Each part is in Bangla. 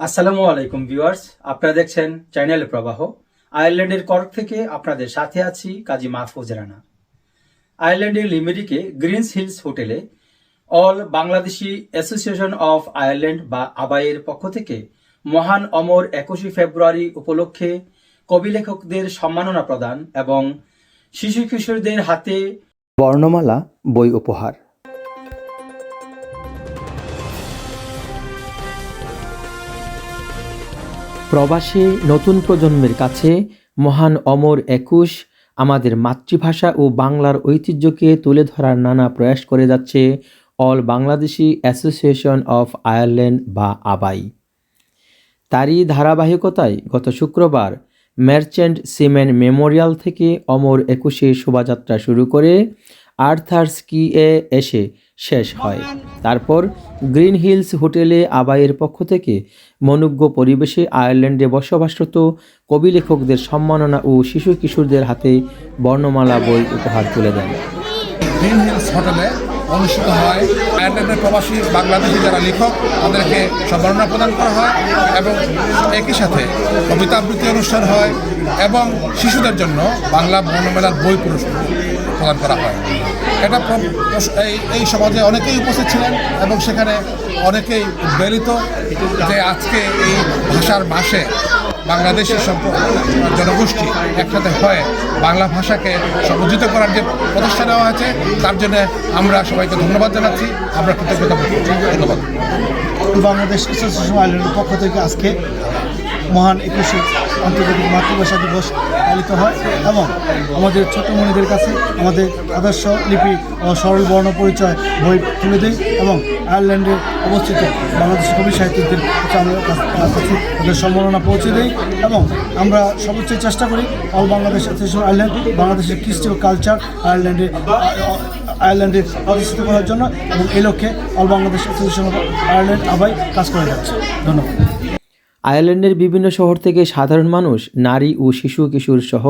আসসালামু আলাইকুম ভিউয়ার্স, আপনারা দেখছেন চ্যানেল প্রবাহ। আয়ারল্যান্ডের কর্ক থেকে আপনাদের সাথে আছি কাজী মাহফুজ রানা। আয়ারল্যান্ডের লিমেরিকে গ্রিনস হিলস হোটেলে all Bangladeshi association of Ireland বা আবাইয়ের পক্ষ থেকে মহান অমর একুশে ফেব্রুয়ারি উপলক্ষে কবি লেখকদের সম্মাননা প্রদান এবং শিশু কিশোরদের হাতে বর্ণমালা, বই উপহার। প্রবাসী নতুন প্রজন্মের কাছে মহান অমর একুশ আমাদের মাতৃভাষা ও বাংলার ঐতিহ্যকে তুলে ধরার নানা প্রয়াস করে যাচ্ছে all Bangladeshi association of Ireland বা আবাই। তারই ধারাবাহিকতায় গত শুক্রবার মার্চেন্ট সিমেন্ট মেমোরিয়াল থেকে অমর একুশে শোভাযাত্রা শুরু করে আর্থার্স এ এসে শেষ হয়। তারপর গ্রিন হিলস হোটেলে আবাইয়ের পক্ষ থেকে মনুজ্ঞ পরিবেশে আয়ারল্যান্ডে বসবাসরত কবি লেখকদের সম্মাননা ও শিশু কিশোরদের হাতে বর্ণমালা বই উপহার তুলে দেন। হোটেলে অনুষ্ঠিত হয় আয়ারল্যান্ডের প্রবাসী বাংলাদেশি যারা লেখক, তাদেরকে সম্মাননা প্রদান করা হয় এবং একই সাথে কবিতা আবৃত্তি অনুষ্ঠান হয় এবং শিশুদের জন্য বাংলা বর্ণমেলার বই পুরস্কার প্রদান করা হয়। এটা এই এই সমাজে অনেকেই উপস্থিত ছিলেন এবং সেখানে অনেকেই উদ্বেলিত যে আজকে এই ভাষার মাসে বাংলাদেশি সম্পর্ক, জনগোষ্ঠী একসাথে হয়ে বাংলা ভাষাকে সংযোজিত করার যে প্রচেষ্টা নেওয়া হয়েছে, তার জন্য আমরা সবাইকে ধন্যবাদ জানাচ্ছি। আমরা কৃতজ্ঞতা ধন্যবাদ। বাংলাদেশ পক্ষ থেকে আজকে মহান একুশে আন্তর্জাতিক মাতৃভাষা দিবস পালিত হয় এবং আমাদের ছোট মনিদের কাছে আমাদের আদর্শ লিপি ও সরল বর্ণ পরিচয় বই তুলে দিই এবং আয়ারল্যান্ডে অবস্থিত বাংলাদেশ কবি সাহিত্যিকদের তাদের সম্মাননা পৌঁছে দিই এবং আমরা সর্বোচ্চ চেষ্টা করি অল বাংলাদেশ অ্যাসোসিয়েশন আয়ারল্যান্ড, বাংলাদেশের ও কালচার আয়ারল্যান্ডে আয়ারল্যান্ডে প্রতিষ্ঠিত করার জন্য এবং এই লক্ষ্যে all Bangladesh association of Ireland আবাই কাজ করে যাচ্ছে। ধন্যবাদ। আয়ারল্যান্ডের বিভিন্ন শহর থেকে সাধারণ মানুষ, নারী ও শিশু কিশোর সহ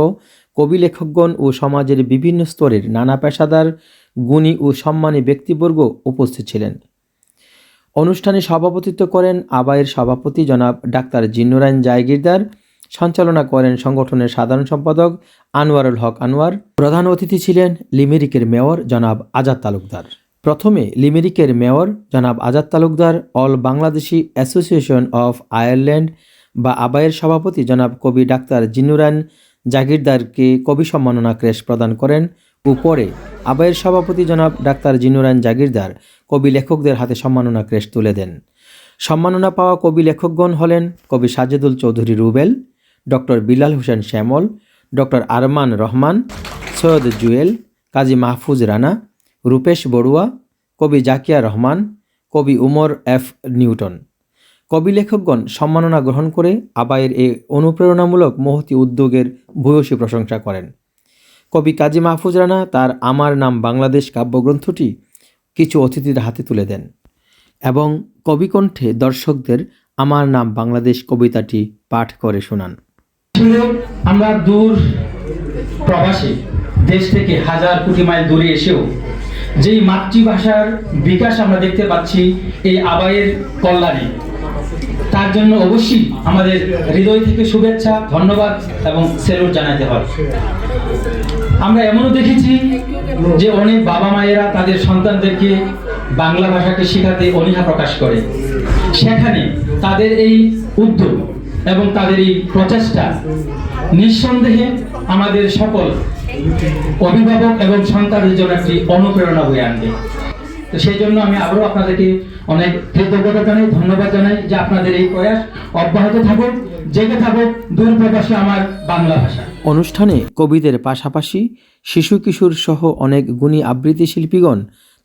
কবি, লেখকগণ ও সমাজের বিভিন্ন স্তরের নানা পেশাদার, গুণী ও সম্মানী ব্যক্তিবর্গ উপস্থিত ছিলেন। অনুষ্ঠানে সভাপতিত্ব করেন আবায়ের সভাপতি জনাব ডাক্তার জিন্নুরাইন জায়গিরদার, সঞ্চালনা করেন সংগঠনের সাধারণ সম্পাদক আনোয়ারুল হক আনোয়ার, প্রধান অতিথি ছিলেন লিমেরিকের মেয়র জনাব আজাদ তালুকদার। প্রথমে লিমেরিকের মেয়র জনাব Azad Talukdar, all Bangladeshi association of Ireland বা আবায়ের সভাপতি জনাব কবি ডাক্তার জিন্নুরান জাগিরদারকে কবি সম্মাননা ক্রেশ প্রদান করেন। ও পরে আবায়ের সভাপতি জনাব ডাক্তার জিনুরান জাগিরদার কবি লেখকদের হাতে সম্মাননা ক্রেশ তুলে দেন। সম্মাননা পাওয়া কবি লেখকগণ হলেন কবি সাজেদুল চৌধুরী রুবেল, ডক্টর বিলাল হোসেন শ্যামল, ডক্টর আরমান রহমান, সৈয়দ জুয়েল, কাজী মাহফুজ রানা রূপেশ বড়ুয়া, কবি জাকিয়া রহমান, কবি উমর এফ নিউটন। কবি লেখকগণ সম্মাননা গ্রহণ করে আবায়ের এই অনুপ্রেরণামূলক মহতি উদ্যোগের ভূয়সী প্রশংসা করেন। কবি কাজী মাহফুজ রানা তার আমার নাম বাংলাদেশ কাব্যগ্রন্থটি কিছু অতিথির হাতে তুলে দেন এবং কবিকণ্ঠে দর্শকদের আমার নাম বাংলাদেশ কবিতাটি পাঠ করে শোনান। আমরা দূর প্রবাসী, দেশ থেকে হাজার কোটি মাইল দূরে এসেও যেই মাতৃভাষার বিকাশ আমরা দেখতে পাচ্ছি এই আবায়ের কল্যাণে। তার জন্য অবশ্যই আমাদের হৃদয় থেকে শুভেচ্ছা, ধন্যবাদ এবং সেলুট জানাতে হয়। আমরা এমনও দেখেছি যে অনেক বাবা মায়েরা তাদের সন্তানদেরকে বাংলা ভাষাকে শেখাতে অনীহা প্রকাশ করে। সেখানে তাদের এই উদ্যোগ এবং তাদের এই প্রচেষ্টা নিঃসন্দেহে আমাদের সকল অভিভাবক এবং সন্তানদের জন্য একটি অনুপ্রেরণা হয়ে আনবে। তো সেই জন্য আমি আবারও আপনাদেরকে অনেক কৃতজ্ঞতা জানাই ধন্যবাদ জানাই যে আপনাদের এই প্রয়াস অব্যাহত থাকুক জেগে থাকুক দূর প্রকাশে আমার বাংলা ভাষা। অনুষ্ঠানে কবিদের পাশাপাশি শিশু কিশোর সহ অনেক গুণী আবৃত্তি শিল্পীগণ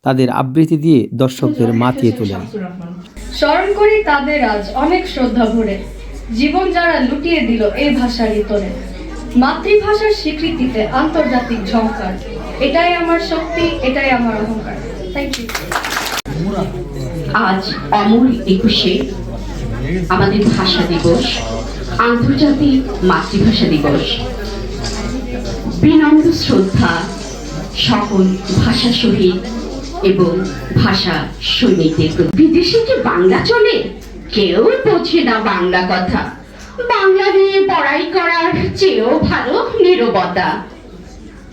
তাদের আবৃত্তি দিয়ে দর্শকদের মাতিয়ে তোলেন। স্মরণ করি তাদের আজ অনেক শ্রদ্ধা ভরে। জীবন যারা লুটিয়ে দিল এই ভাষার ইতরে মাতৃভাষার স্বীকৃতিতে আন্তর্জাতিক ঝংকার। এটাই আমার শক্তি, এটাই আমার অহংকার। থ্যাংক ইউ আজ অমর একুশে আমাদের ভাষা দিবস, আন্তর্জাতিক মাতৃভাষা দিবস। বিনম্র শ্রদ্ধা সকল ভাষা শহীদ এবং ভাষা সৈনিকদের। বিদেশে কি বাংলা চলে, কেউ বোঝে না বাংলা কথা। বাংলা নিয়ে পড়াই করার চেয়েও ভালো নীরবতা।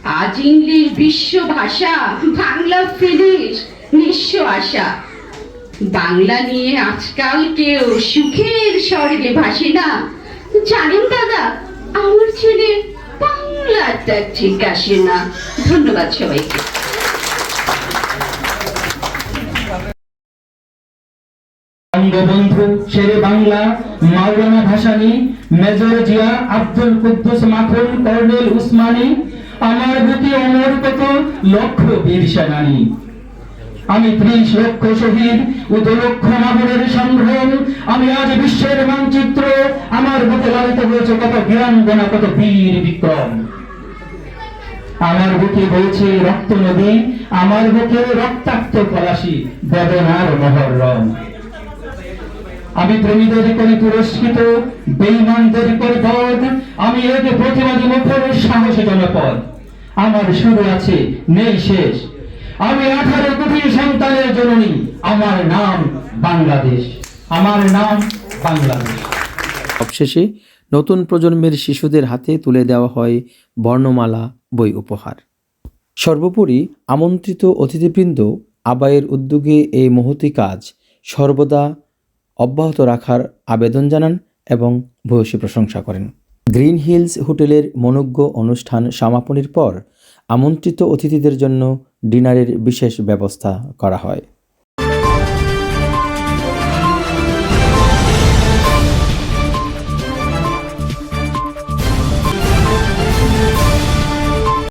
আজ ইংলিশ বিশ্ব ভাষা বাংলা ফিনিশ, নিঃস্ব আশা। বাংলা নিয়ে আজকাল কেউ সুখের স্বর্গে ভাসে না। জানেন দাদা, আমার ছেলে বাংলাটা ঠিক আসে না। ধন্যবাদ সবাইকে। বঙ্গবন্ধু শেরে বাংলা, মাওলানা ভাসানী, মেজর জিয়া আব্দুল কুদ্দুস মাখন কর্নেল উসমানী, আমার বুকে অমর কত লক্ষ বীর সেনানী। আমি ত্রিশ লক্ষ শহীদ ও দু লক্ষ মামুনের সংগ্রাম, আমি আজ বিশ্বের মানচিত্র, আমার বুকে লালিত হয়েছে কত বীরাঙ্গনা, কত বীর বিক্রম। আমার বুকে বইছে রক্ত নদী, আমার বুকে রক্তাক্ত পলাশি, বেদনার মহরম। আমি প্রেমীদের করি পুরস্কৃত বেইমানদের করি বধ, আমি এক প্রতিবাদী মুখর সাহস জনপদ, আমার শুরু আছে, নেই শেষ। আমি আঠারো কোটি সন্তানের জননী, আমার নাম বাংলাদেশ, আমার নাম বাংলাদেশ। সবশেষে নতুন প্রজন্মের শিশুদের হাতে তুলে দেওয়া হয় বর্ণমালা, বই উপহার। সর্বোপরি আমন্ত্রিত অতিথিবৃন্দ আবায়ের উদ্যোগে এই মহতি কাজ সর্বদা অব্যাহত রাখার আবেদন জানান এবং ভূয়সী প্রশংসা করেন। গ্রিন হিলস হোটেলের মনোজ্ঞ অনুষ্ঠান সমাপনীর পর আমন্ত্রিত অতিথিদের জন্য ডিনারের বিশেষ ব্যবস্থা করা হয়।